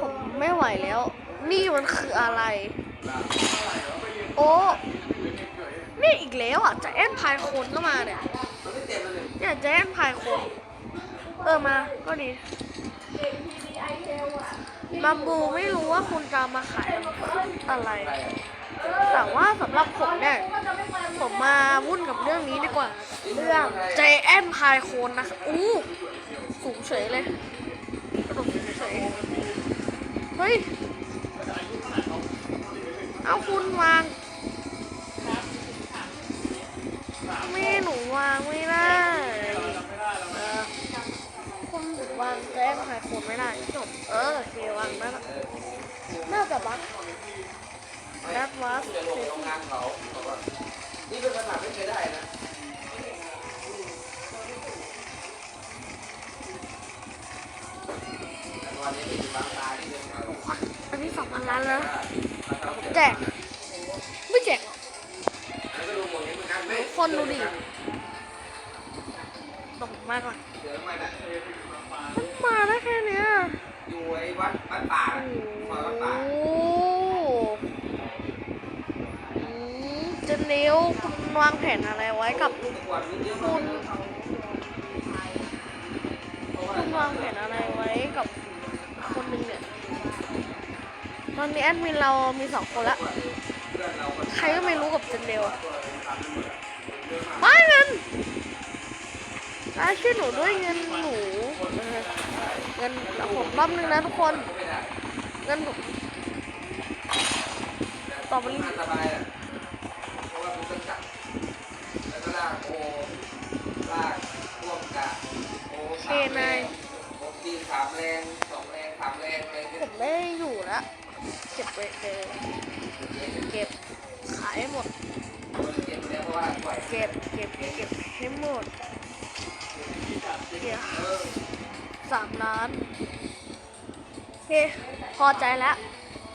ผมไม่ไหวแล้ว นี่มันคืออะไร โอ้นี่อีกแล้วอะจะแอนพายคนก็มาเนี่ยเนี่ยจะแอนพายคนเออมาก็ดีบัมบูไม่รู้ว่าคุณจะมาขายอะไร แต่ว่าสำหรับผมเนี่ยผมมาวุ่นกับเรื่องนี้ดีกว่า เรื่องใจแอนพายโคนนะคะอู้ สูงเฉยเลย ฮ้ย เอาคุณวาง ไม่หนูวางไม่ได้เออคุณวางแจ้งใครคนไม่ได้จบเออโอเควางได้ละน่าจะบักแบทวัสนี่เป็นปัญหาไม่เคยได้นะวันนี้เป็นบางตา อันนี้สองพันล้านแล้วแจกไม่แจกหรอกแล้วก็ดูหมดนี้เหมือคนดูดิตกมากก่อนเสือมาน่ะมันมาได้แค่เนี้ยอยู่ไอ้วัดวัดป่าซอยวัดป่าโอ้อืมเจะเลี้ยวคุณวางแผนอะไรไว้กับคุณคุณวางแผนอะไรไว้กับ ตอนนี้แอดมินเรามีสองคนละเพื่อนเราก็ใครก็ไม่รู้กับเจนเดลไม่เงินอาช่วยหนูด้วยเงินหนูเออเงินผมรอบนึงนะทุกคนไม่ได้เงินผมต่อไปนี้งานสบายอะเพราะว่ามันต้องจับแล้วก็ลากโอลากพ่วงกะโอเคสามแรนายงโอตีสามแรงสองแรงสามแรงอะไรผเนี่ยมไม่อยู่แล้ว เก็บไว้เลยเก็บขายให้หมด เก็บเก็บเก็บให้หมดเก็บเออสามล้านโอเคพอใจแล้ว